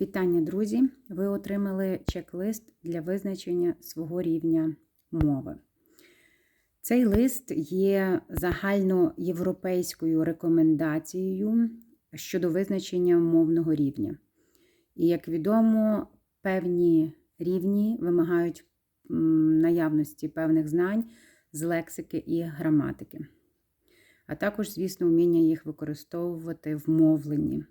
Вітання, друзі! Ви отримали чек-лист для визначення свого рівня мови. Цей лист є загальноєвропейською рекомендацією щодо визначення мовного рівня. І, як відомо, певні рівні вимагають наявності певних знань з лексики і граматики, а також, звісно, вміння їх використовувати в мовленні.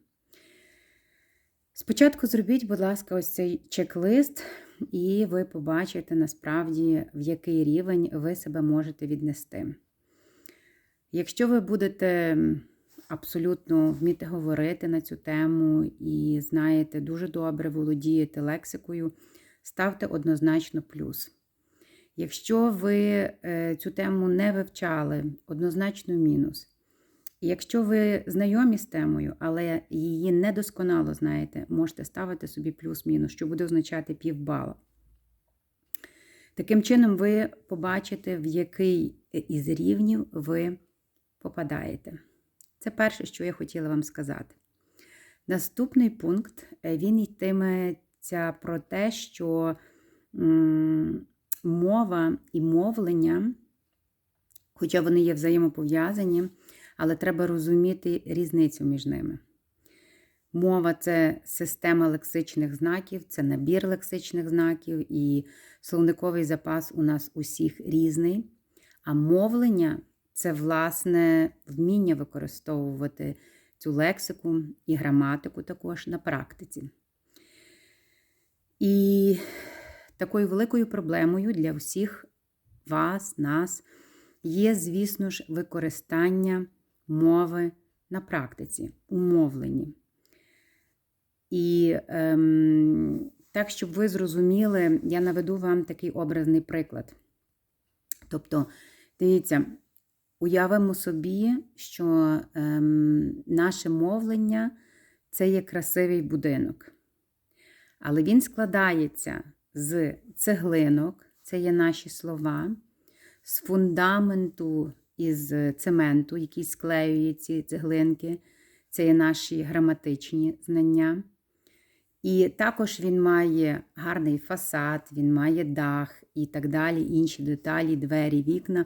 Спочатку зробіть, будь ласка, ось цей чек-лист, і ви побачите насправді, в який рівень ви себе можете віднести. Якщо ви будете абсолютно вміти говорити на цю тему і знаєте, дуже добре володієте лексикою, ставте однозначно плюс. Якщо ви е, цю тему не вивчали, однозначно мінус. Якщо ви знайомі з темою, але її недосконало знаєте, можете ставити собі плюс-мінус, що буде означати півбала. Таким чином, ви побачите, в який із рівнів ви попадаєте. Це перше, що я хотіла вам сказати. Наступний пункт він йтиметься про те, що мова і мовлення, хоча вони є взаємопов'язані, але треба розуміти різницю між ними. Мова це система лексичних знаків, це набір лексичних знаків, і словниковий запас у нас усіх різний. А мовлення це, власне, вміння використовувати цю лексику і граматику також на практиці. І такою великою проблемою для всіх вас, нас, є, звісно ж, використання мови на практиці, у мовленні. І ем, так, щоб ви зрозуміли, я наведу вам такий образний приклад. Тобто, дивіться, уявимо собі, що ем, наше мовлення це є красивий будинок. Але він складається з цеглинок, це є наші слова, з фундаменту із цементу, який склеює ці цеглинки, це є наші граматичні знання. І також він має гарний фасад, він має дах і так далі, інші деталі, двері, вікна.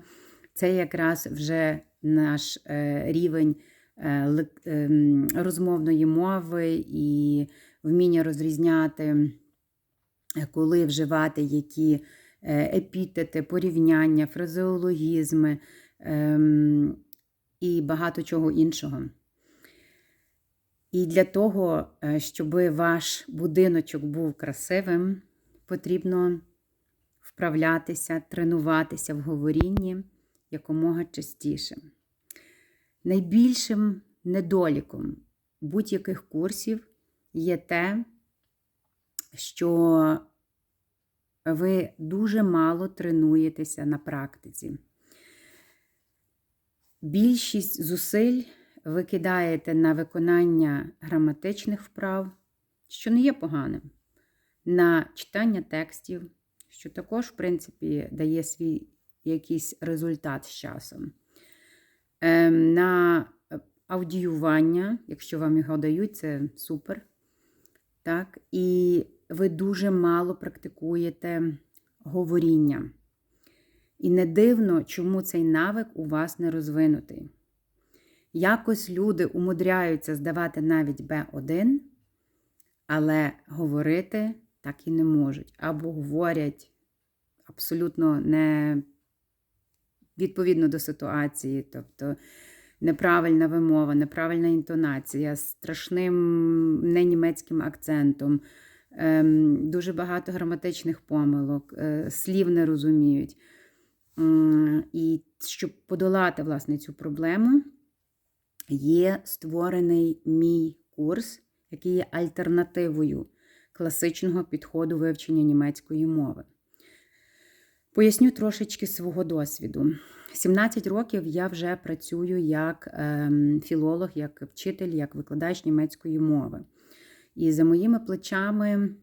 Це якраз вже наш е, рівень е, ем, розмовної мови і вміння розрізняти, е, коли вживати які епітети, порівняння, фразеологізми і багато чого іншого. І для того, щоб ваш будиночок був красивим, потрібно вправлятися, тренуватися в говорінні якомога частіше. Найбільшим недоліком будь-яких курсів є те, що ви дуже мало тренуєтеся на практиці. Більшість зусиль ви кидаєте на виконання граматичних вправ, що не є поганим, на читання текстів, що також, в принципі, дає свій якийсь результат з часом, ем, на аудіювання, якщо вам його дають, це супер. Так? І ви дуже мало практикуєте говоріння. І не дивно, чому цей навик у вас не розвинутий. Якось люди умудряються здавати навіть Б1, але говорити так і не можуть. Або говорять абсолютно не відповідно до ситуації, тобто неправильна вимова, неправильна інтонація, страшним ненімецьким акцентом, ем, дуже багато граматичних помилок, е, слів не розуміють. І щоб подолати власне цю проблему, є створений мій курс, який є альтернативою класичного підходу вивчення німецької мови. Поясню трошечки свого досвіду. 17 років я вже працюю як ем, філолог, як вчитель, як викладач німецької мови. І за моїми плечами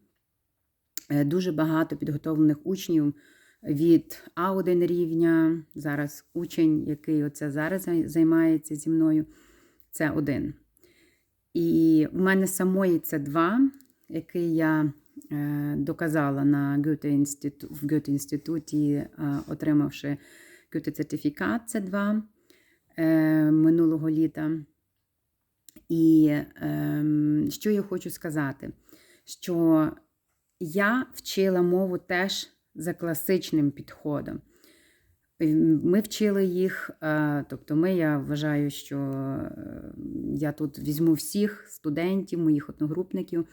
е, дуже багато підготовлених учнів від А1 рівня. Зараз учень, який оце зараз займається зі мною, це один. І в мене самої це два. який я е, доказала на Goethe-інститу- в Goethe-інституті, е, отримавши Goethe-сертифікат С2 е, минулого літа. І ем, що я хочу сказати? Що я вчила мову теж за класичним підходом. Ми вчили їх, тобто ми, я вважаю, що е, я тут візьму всіх студентів, моїх одногрупників.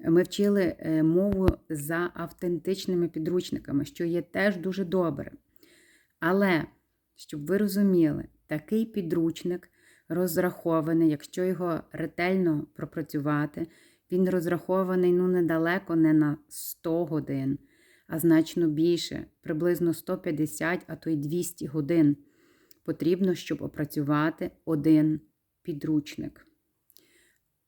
Ми вчили е, мову за автентичними підручниками, що є теж дуже добре. Але, щоб ви розуміли, такий підручник розрахований, якщо його ретельно пропрацювати, він розрахований ну, недалеко не на 100 годин, а значно більше, приблизно 150, а то й 200 годин потрібно, щоб опрацювати один підручник.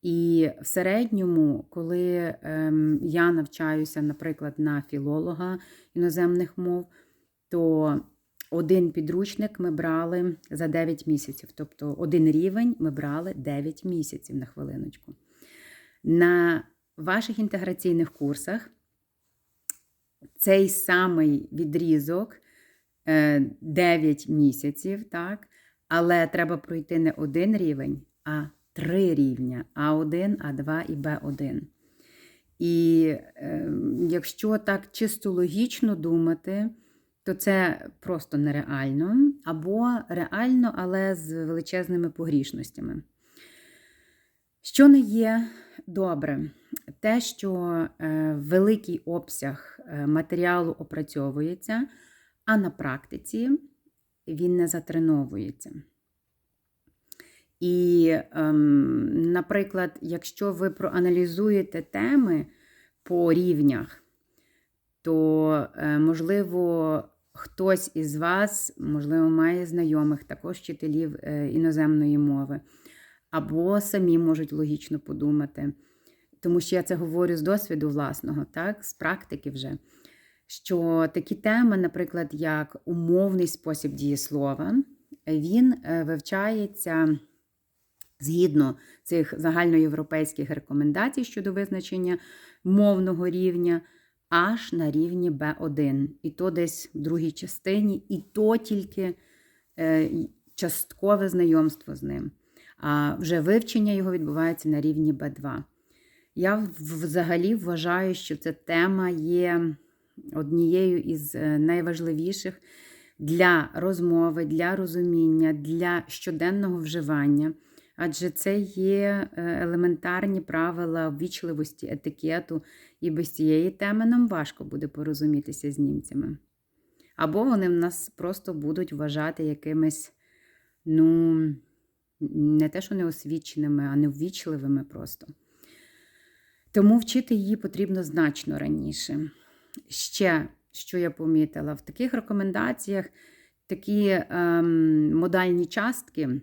І в середньому, коли ем, я навчаюся, наприклад, на філолога іноземних мов, то один підручник ми брали за 9 місяців. Тобто один рівень ми брали 9 місяців на хвилиночку. На ваших інтеграційних курсах цей самий відрізок е, 9 місяців, так? але треба пройти не один рівень, а три рівня А1, А2 і Б1. І е, якщо так чисто логічно думати, то це просто нереально, або реально, але з величезними погрішностями. Що не є добре, те, що е, великий обсяг е, матеріалу опрацьовується, а на практиці він не затреновується. І, ем, наприклад, якщо ви проаналізуєте теми по рівнях, то, е, можливо, хтось із вас, можливо, має знайомих, також вчителів іноземної мови, або самі можуть логічно подумати. Тому що я це говорю з досвіду власного, так, з практики вже. Що такі теми, наприклад, як умовний спосіб дієслова, він е, вивчається згідно цих загальноєвропейських рекомендацій щодо визначення мовного рівня, аж на рівні Б1. І то десь в другій частині, і то тільки е, часткове знайомство з ним. А вже вивчення його відбувається на рівні Б2. Я взагалі вважаю, що ця тема є однією із е, найважливіших для розмови, для розуміння, для щоденного вживання. Адже це є е, елементарні правила ввічливості, етикету, і без цієї теми нам важко буде порозумітися з німцями. Або вони в нас просто будуть вважати якимись, ну, не те, що неосвіченими, а неввічливими просто. Тому вчити її потрібно значно раніше. Ще, що я помітила, в таких рекомендаціях такі ем, модальні частки,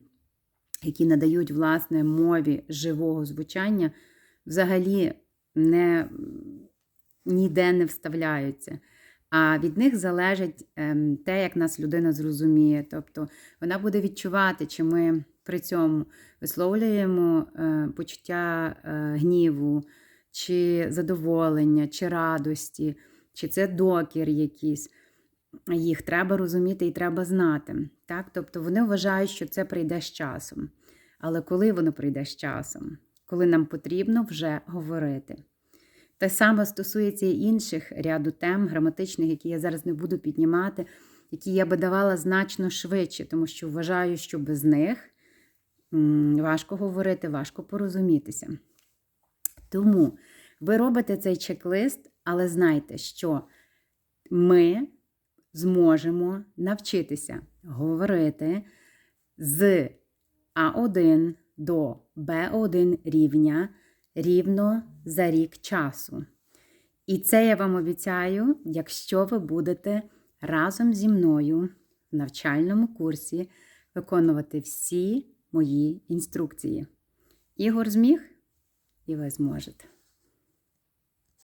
які надають власне мові живого звучання, взагалі не, ніде не вставляються. А від них залежить ем, те, як нас людина зрозуміє. Тобто вона буде відчувати, чи ми при цьому висловлюємо е, почуття е, гніву, чи задоволення, чи радості, чи це докір якийсь. Їх треба розуміти і треба знати. Так? Тобто вони вважають, що це прийде з часом. Але коли воно прийде з часом? Коли нам потрібно вже говорити. Те саме стосується і інших ряду тем граматичних, які я зараз не буду піднімати, які я би давала значно швидше, тому що вважаю, що без них важко говорити, важко порозумітися. Тому ви робите цей чек-лист, але знайте, що ми зможемо навчитися говорити з А1 до Б1 рівня рівно за рік часу. І це я вам обіцяю, якщо ви будете разом зі мною в навчальному курсі виконувати всі мої інструкції. Ігор зміг, і возможет.